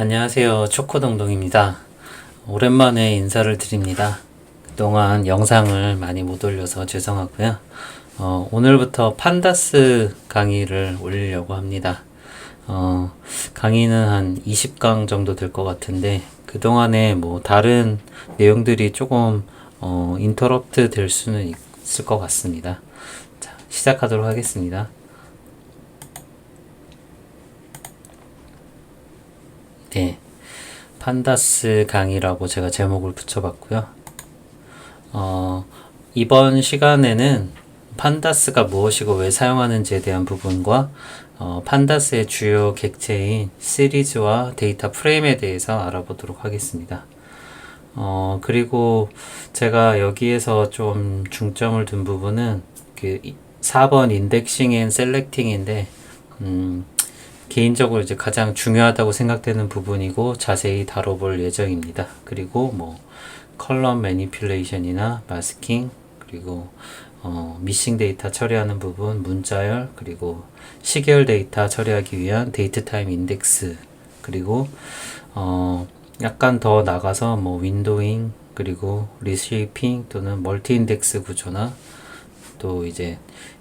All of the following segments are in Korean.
안녕하세요. 초코동동입니다. 오랜만에 인사를 드립니다. 그동안 영상을 많이 못 올려서 죄송하고요. 어, 오늘부터 판다스 강의를 올리려고 합니다. 어, 강의는 한 20강 정도 될 것 같은데, 그동안에 뭐 다른 내용들이 조금, 어, 인터럽트 될 수는 있을 것 같습니다. 자, 시작하도록 하겠습니다. 네. 판다스 강의라고 제가 제목을 붙여봤고요. 어, 이번 시간에는 판다스가 무엇이고 왜 사용하는지에 대한 부분과 어, 판다스의 주요 객체인 시리즈와 데이터 프레임에 대해서 알아보도록 하겠습니다. 어, 그리고 제가 여기에서 좀 중점을 둔 부분은 그 4번 인덱싱 앤 셀렉팅인데, 음, 개인적으로 이제 가장 중요하다고 생각되는 부분이고 자세히 다뤄볼 예정입니다. 그리고 뭐 컬럼 매니플레이션이나 마스킹 그리고 어, 미싱 데이터 처리하는 부분, 문자열 그리고 시계열 데이터 처리하기 위한 데이트 타임 인덱스 그리고 어, 약간 더 나가서 뭐 윈도잉 그리고 리쉐이핑 또는 멀티 인덱스 구조나 또 이제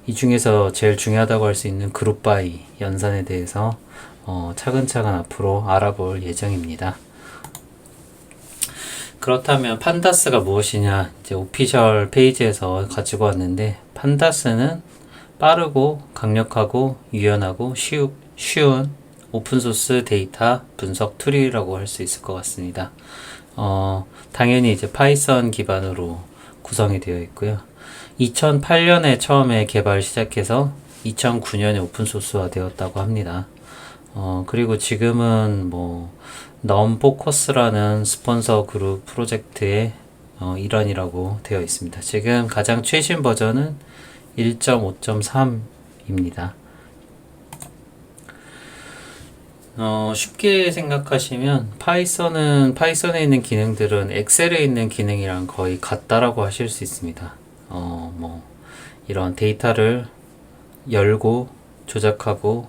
이 중에서 제일 중요하다고 할 수 있는 그룹 바이 연산에 대해서 어, 차근차근 앞으로 알아볼 예정입니다. 그렇다면 판다스가 무엇이냐 이제 오피셜 페이지에서 가지고 왔는데 판다스는 빠르고 강력하고 유연하고 쉬우, 쉬운 오픈소스 데이터 분석 툴이라고 할 수 있을 것 같습니다. 어, 당연히 이제 파이썬 기반으로 구성이 되어 있고요. 2008년에 처음에 개발 시작해서 2009년에 오픈소스화 되었다고 합니다. 어, 그리고 지금은 뭐, 넘포커스라는 스폰서 그룹 프로젝트의 어, 일환이라고 되어 있습니다. 지금 가장 최신 버전은 1.5.3입니다. 어, 쉽게 생각하시면 파이썬은 파이썬에 있는 기능들은 엑셀에 있는 기능이랑 거의 같다라고 하실 수 있습니다. 어, 뭐 이런 데이터를 열고 조작하고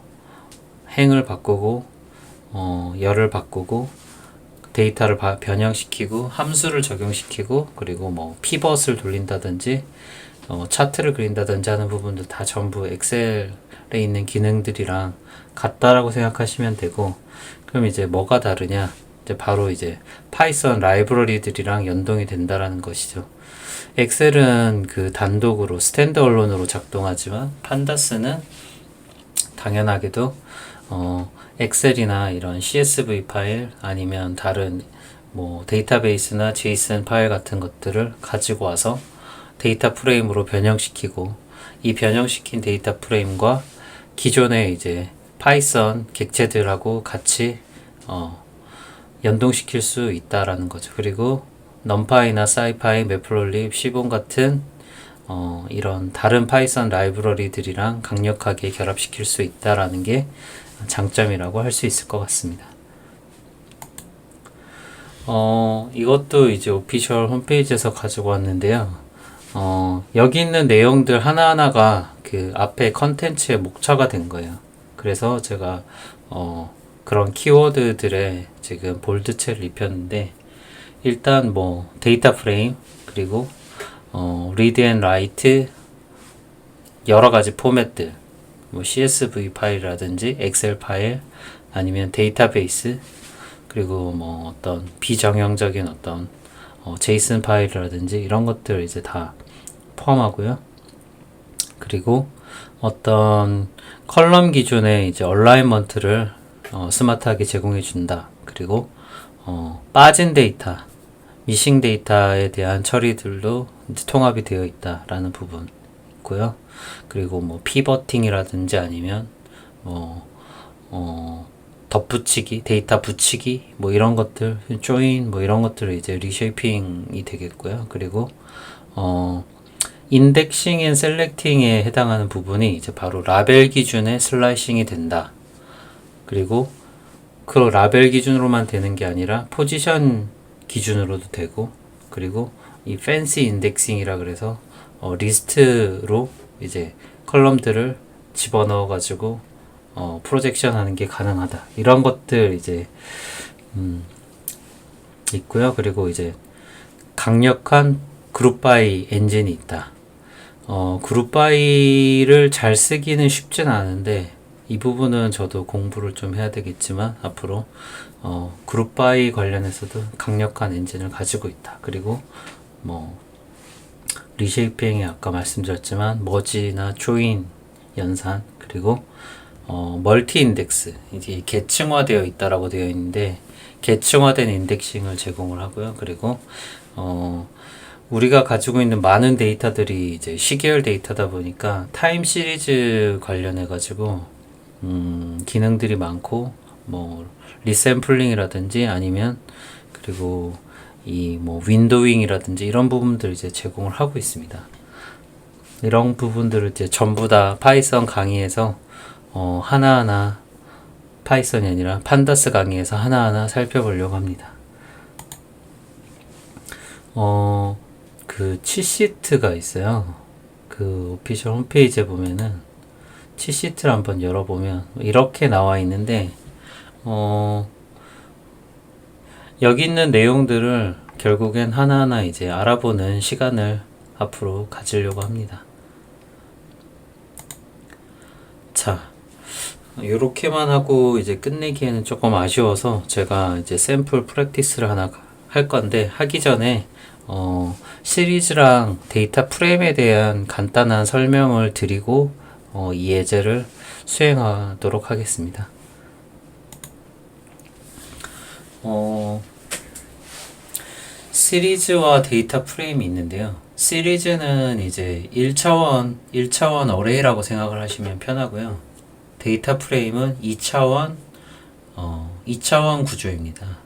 행을 바꾸고 어, 열을 바꾸고 데이터를 바, 변형시키고 함수를 적용시키고 그리고 뭐 피벗을 돌린다든지 어, 차트를 그린다든지 하는 부분도 다 전부 엑셀에 있는 기능들이랑 같다라고 생각하시면 되고 그럼 이제 뭐가 다르냐 이제 바로 이제 파이썬 라이브러리들이랑 연동이 된다라는 것이죠. 엑셀은 그 단독으로 스탠드 언론으로 작동하지만 판다스는 당연하게도 어, 엑셀이나 이런 CSV 파일 아니면 다른 뭐 데이터베이스나 제이슨 파일 같은 것들을 가지고 와서 데이터 프레임으로 변형시키고 이 변형시킨 데이터 프레임과 기존의 이제 파이썬 객체들하고 같이 어, 연동시킬 수 있다라는 거죠. 그리고 넘파이나 사이파이, 매플롤립, 시본 같은 어, 이런 다른 파이썬 라이브러리들이랑 강력하게 결합시킬 수 있다라는 게 장점이라고 할 수 있을 것 같습니다. 어, 이것도 이제 오피셜 홈페이지에서 가지고 왔는데요. 어, 여기 있는 내용들 하나하나가 그 앞에 컨텐츠의 목차가 된 거예요. 그래서 제가 어, 그런 키워드들에 지금 볼드체를 입혔는데 일단 뭐 데이터 프레임 그리고 어, read and write 여러 가지 포맷들 뭐 CSV 파일이라든지 엑셀 파일 아니면 데이터베이스 그리고 뭐 어떤 비정형적인 어떤 어, 제이슨 파일이라든지 이런 것들 이제 다 포함하고요. 그리고 어떤 컬럼 기준의 이제 얼라이먼트를 어, 스마트하게 제공해 준다. 그리고 어, 빠진 데이터, 미싱 데이터에 대한 처리들도 통합이 되어 있다라는 부분 있고요. 그리고 뭐 피버팅이라든지 아니면 뭐 어, 덧붙이기, 데이터 붙이기 뭐 이런 것들, 조인 뭐 이런 것들을 이제 리쉐이핑이 되겠고요. 그리고 어 인덱싱 앤 셀렉팅에 해당하는 부분이 이제 바로 라벨 기준의 슬라이싱이 된다. 그리고 그 라벨 기준으로만 되는 게 아니라 포지션 기준으로도 되고 그리고 이 팬시 인덱싱이라 그래서 어, 리스트로 이제 컬럼들을 집어넣어 가지고 어, 프로젝션 하는 게 가능하다. 이런 것들 이제 음, 있고요. 그리고 이제 강력한 그룹 바이 엔진이 있다. 어, 그룹 바이를 잘 쓰기는 쉽진 않은데 이 부분은 저도 공부를 좀 해야 되겠지만 앞으로 어, 그룹 바이 관련해서도 강력한 엔진을 가지고 있다. 그리고 뭐 리쉐이핑이 아까 말씀드렸지만 머지나 조인 연산 그리고 어, 멀티 인덱스 이게 계층화되어 있다라고 되어 있는데 계층화된 인덱싱을 제공을 하고요. 그리고 어, 우리가 가지고 있는 많은 데이터들이 이제 시계열 데이터다 보니까 타임 시리즈 관련해 가지고 음, 기능들이 많고 뭐 리샘플링이라든지 아니면 그리고 이 뭐 윈도잉이라든지 이런 부분들 이제 제공을 하고 있습니다. 이런 부분들을 이제 전부 다 파이썬 강의에서 어, 하나하나 파이썬이 아니라 판다스 강의에서 하나하나 살펴보려고 합니다. 어, 그 치시트가 있어요. 그 오피셜 홈페이지에 보면은 치시트를 한번 열어보면 이렇게 나와 있는데 어, 여기 있는 내용들을 결국엔 하나하나 이제 알아보는 시간을 앞으로 가지려고 합니다. 자, 요렇게만 하고 이제 끝내기에는 조금 아쉬워서 제가 이제 샘플 프랙티스를 하나 할 건데 하기 전에 어, 시리즈랑 데이터 프레임에 대한 간단한 설명을 드리고 어, 이 예제를 수행하도록 하겠습니다. 어, 시리즈와 데이터 프레임이 있는데요. 시리즈는 이제 1차원, 1차원 어레이라고 생각을 하시면 편하고요. 데이터 프레임은 2차원, 어, 2차원 구조입니다.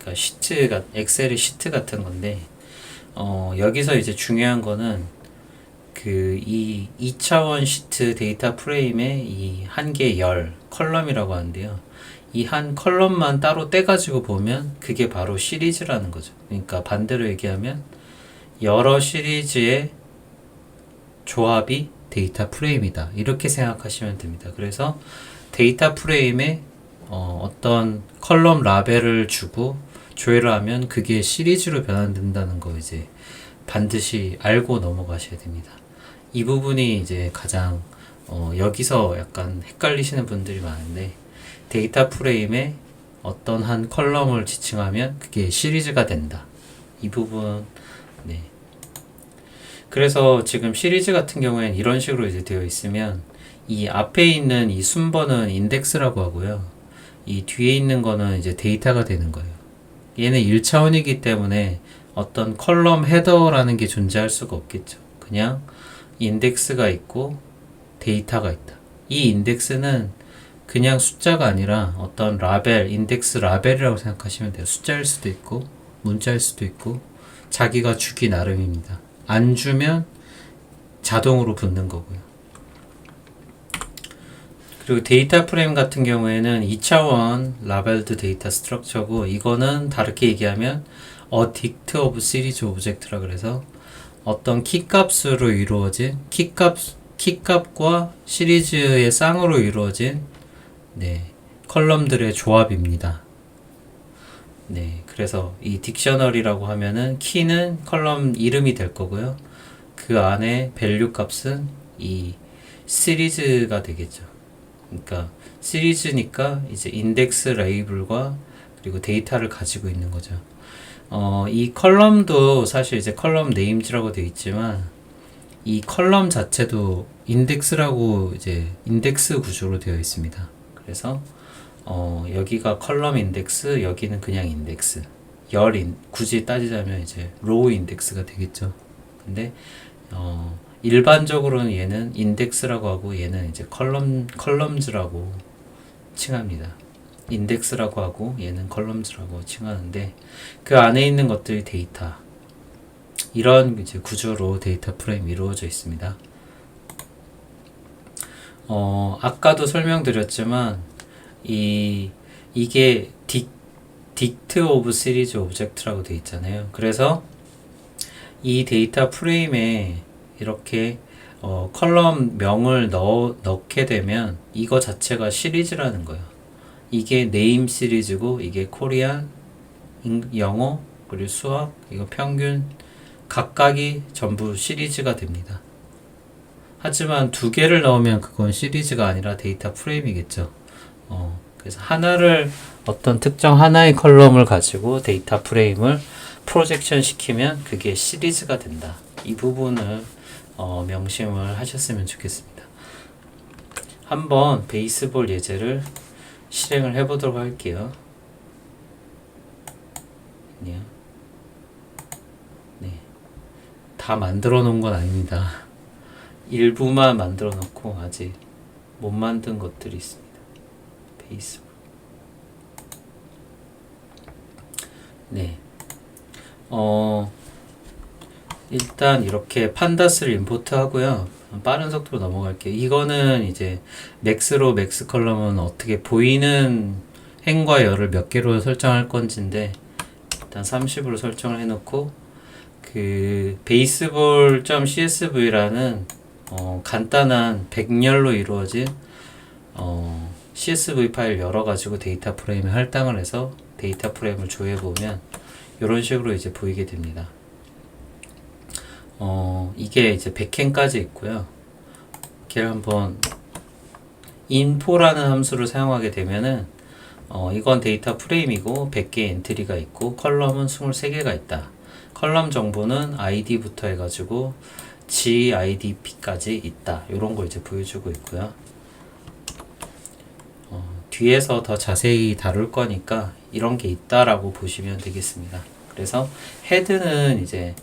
그러니까 시트가, 엑셀의 시트 같은 건데, 어, 여기서 이제 중요한 거는 그 이 2차원 시트 데이터 프레임의 이 한 개 열, 컬럼이라고 하는데요. 이 한 컬럼만 따로 떼가지고 보면 그게 바로 시리즈라는 거죠. 그러니까 반대로 얘기하면 여러 시리즈의 조합이 데이터 프레임이다. 이렇게 생각하시면 됩니다. 그래서 데이터 프레임에 어, 어떤 컬럼 라벨을 주고 조회를 하면 그게 시리즈로 변환된다는 거 이제 반드시 알고 넘어가셔야 됩니다. 이 부분이 이제 가장 어, 여기서 약간 헷갈리시는 분들이 많은데 데이터 프레임에 어떤 한 컬럼을 지칭하면 그게 시리즈가 된다. 이 부분 네. 그래서 지금 시리즈 같은 경우에는 이런 식으로 이제 되어 있으면 이 앞에 있는 이 순번은 인덱스라고 하고요. 이 뒤에 있는 거는 이제 데이터가 되는 거예요. 얘는 1차원이기 때문에 어떤 컬럼 헤더라는 게 존재할 수가 없겠죠. 그냥 인덱스가 있고 데이터가 있다. 이 인덱스는 그냥 숫자가 아니라 어떤 라벨, 인덱스 라벨이라고 생각하시면 돼요. 숫자일 수도 있고, 문자일 수도 있고, 자기가 주기 나름입니다. 안 주면 자동으로 붙는 거고요. 그리고 데이터 프레임 같은 경우에는 2차원 라벨드 데이터 스트럭처고 이거는 다르게 얘기하면 dict of series object라 그래서 어떤 키 값으로 이루어진 키 값, 키 값과 시리즈의 쌍으로 이루어진 네, 컬럼들의 조합입니다. 네, 그래서 이 딕셔너리라고 하면은 키는 컬럼 이름이 될 거고요. 그 안에 밸류 값은 이 시리즈가 되겠죠. 그러니까 시리즈니까 이제 인덱스 레이블과 그리고 데이터를 가지고 있는 거죠. 어, 이 컬럼도 사실 이제 컬럼 네임즈라고 되어 있지만 이 컬럼 자체도 인덱스라고 이제 인덱스 구조로 되어 있습니다. 그래서 어, 여기가 컬럼 인덱스, 여기는 그냥 인덱스. 열 인, 굳이 따지자면 이제 로우 인덱스가 되겠죠. 근데 어, 일반적으로는 얘는 인덱스라고 하고 얘는 이제 컬럼 컬럼즈라고 칭합니다. 인덱스라고 하고 얘는 컬럼즈라고 칭하는데 그 안에 있는 것들이 데이터 이런 이제 구조로 데이터 프레임 이루어져 있습니다. 어, 아까도 설명드렸지만 이 이게 딕 딕트 오브 시리즈 오브젝트라고 되어 있잖아요. 그래서 이 데이터 프레임에 이렇게 어, 컬럼 명을 넣어, 넣게 되면 이거 자체가 시리즈라는 거예요. 이게 네임 시리즈고 이게 코리안, 잉- 영어, 그리고 수학, 이거 평균 각각이 전부 시리즈가 됩니다. 하지만 두 개를 넣으면 그건 시리즈가 아니라 데이터 프레임이겠죠. 어, 그래서 하나를 어떤 특정 하나의 컬럼을 가지고 데이터 프레임을 프로젝션 시키면 그게 시리즈가 된다. 이 부분을 어, 명심을 하셨으면 좋겠습니다. 한번 베이스볼 예제를 실행을 해보도록 할게요. 네. 네. 다 만들어 놓은 건 아닙니다. 일부만 만들어 놓고 아직 못 만든 것들이 있습니다. 베이스볼. 네. 어, 일단 이렇게 판다스를 임포트 하고요. 빠른 속도로 넘어갈게요. 이거는 이제 맥스로 맥스 컬럼은 어떻게 보이는 행과 열을 몇 개로 설정할 건지인데 일단 30으로 설정을 해놓고 그 baseball.csv라는 어, 간단한 백열로 이루어진 어, CSV 파일 열어가지고 데이터 프레임에 할당을 해서 데이터 프레임을 조회해 보면 이런 식으로 이제 보이게 됩니다. 어, 이게 이제 백행까지 있고요. 걔를 한번 info라는 함수를 사용하게 되면은 어, 이건 데이터 프레임이고 100개 엔트리가 있고 컬럼은 23개가 있다. 컬럼 정보는 id부터 해가지고 gidp까지 있다. 이런 걸 이제 보여주고 있고요. 어, 뒤에서 더 자세히 다룰 거니까 이런 게 있다라고 보시면 되겠습니다. 그래서 헤드는 이제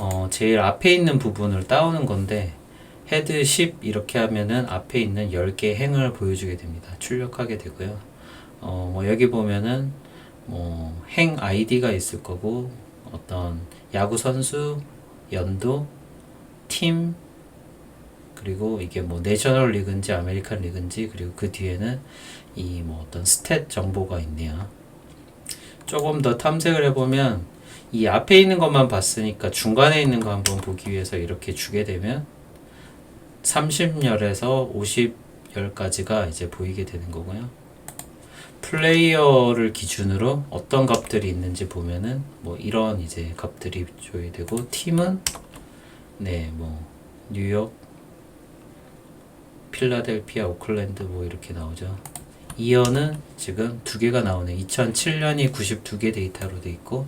어, 제일 앞에 있는 부분을 따오는 건데 헤드 10 이렇게 하면은 앞에 있는 10개 행을 보여주게 됩니다. 출력하게 되고요. 어, 뭐 여기 보면은 뭐 행 아이디가 있을 거고 어떤 야구 선수, 연도, 팀 그리고 이게 뭐 내셔널 리그인지 아메리칸 리그인지 그리고 그 뒤에는 이 뭐 어떤 스탯 정보가 있네요. 조금 더 탐색을 해보면 이 앞에 있는 것만 봤으니까 중간에 있는 거 한번 보기 위해서 이렇게 주게 되면 30열에서 50열까지가 이제 보이게 되는 거고요. 플레이어를 기준으로 어떤 값들이 있는지 보면은 뭐 이런 이제 값들이 조회되고 팀은 네 뭐 뉴욕, 필라델피아, 오클랜드 뭐 이렇게 나오죠. 이어는 지금 두 개가 나오네. 2007년이 92개 데이터로 돼 있고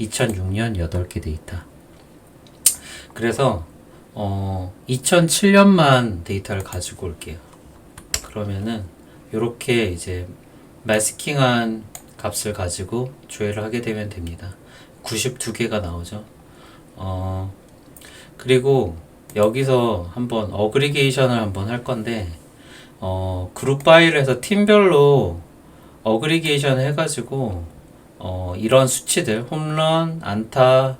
2006년 8개 데이터. 그래서 어 2007년만 데이터를 가지고 올게요. 그러면은 이렇게 이제 마스킹한 값을 가지고 조회를 하게 되면 됩니다. 92개가 나오죠. 어 그리고 여기서 한번 어그리게이션을 한번 할 건데 어, 그룹 파일에서 팀별로 어그리게이션 해가지고 어, 이런 수치들 홈런, 안타,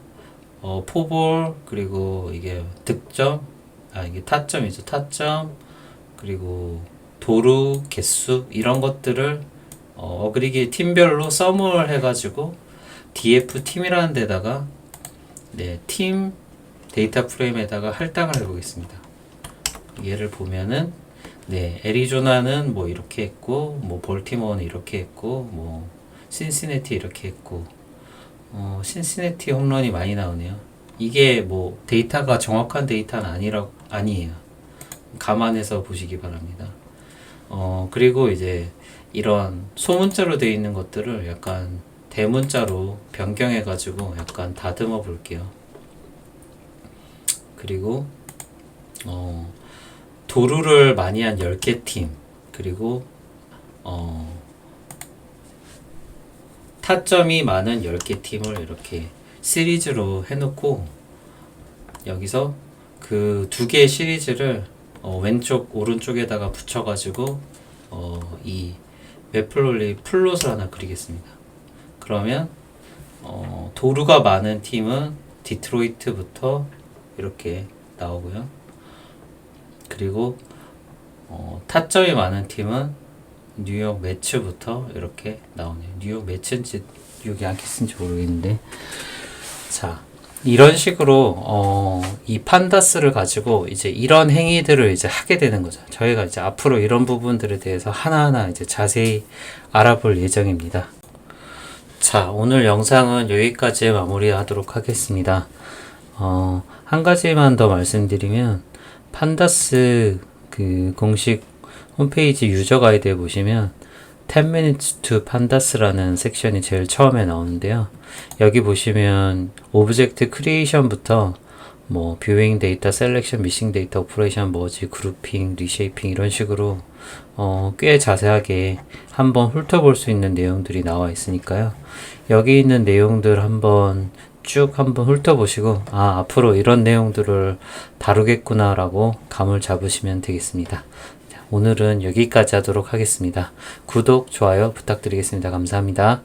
어, 포볼 그리고 이게 득점, 아 이게 타점이죠 타점 그리고 도루 개수 이런 것들을 어, 어그리게 팀별로 썸을 해가지고 df 팀이라는 데다가 네, 팀 데이터 프레임에다가 할당을 해보겠습니다. 얘를 보면은 네, 애리조나는 뭐 이렇게 했고, 뭐 볼티모어는 이렇게 했고, 뭐 신시내티 이렇게 했고, 어, 신시내티 홈런이 많이 나오네요. 이게 뭐 데이터가 정확한 데이터는 아니라 아니에요. 감안해서 보시기 바랍니다. 어, 그리고 이제 이런 소문자로 되어 있는 것들을 약간 대문자로 변경해 가지고 약간 다듬어 볼게요. 그리고 어, 도루를 많이 한 10개 팀 그리고 어, 타점이 많은 10개 팀을 이렇게 시리즈로 해놓고 여기서 그 두 개의 시리즈를 어, 왼쪽 오른쪽에다가 붙여가지고 어, 이 웹플롤리 플롯을 하나 그리겠습니다. 그러면 어, 도루가 많은 팀은 디트로이트부터 이렇게 나오고요. 그리고 어, 타점이 많은 팀은 뉴욕 매츠부터 이렇게 나오네요. 뉴욕 매츠인지 뉴욕 양키스인지 모르겠는데 자 이런 식으로 어, 이 판다스를 가지고 이제 이런 행위들을 이제 하게 되는 거죠. 저희가 이제 앞으로 이런 부분들에 대해서 하나하나 이제 자세히 알아볼 예정입니다. 자, 오늘 영상은 여기까지 마무리하도록 하겠습니다. 어, 한 가지만 더 말씀드리면 판다스 그 공식 홈페이지 유저 가이드에 보시면 10 minutes to pandas라는 섹션이 제일 처음에 나오는데요. 여기 보시면 오브젝트 크리에이션부터 뭐 뷰잉 데이터, 셀렉션, 미싱 데이터, 오퍼레이션, 머지, 그룹핑, 리쉐이핑 이런 식으로 어, 꽤 자세하게 한번 훑어볼 수 있는 내용들이 나와 있으니까요. 여기 있는 내용들 한번 쭉 한번 훑어보시고 아 앞으로 이런 내용들을 다루겠구나라고 감을 잡으시면 되겠습니다. 자, 오늘은 여기까지 하도록 하겠습니다. 구독, 좋아요 부탁드리겠습니다. 감사합니다.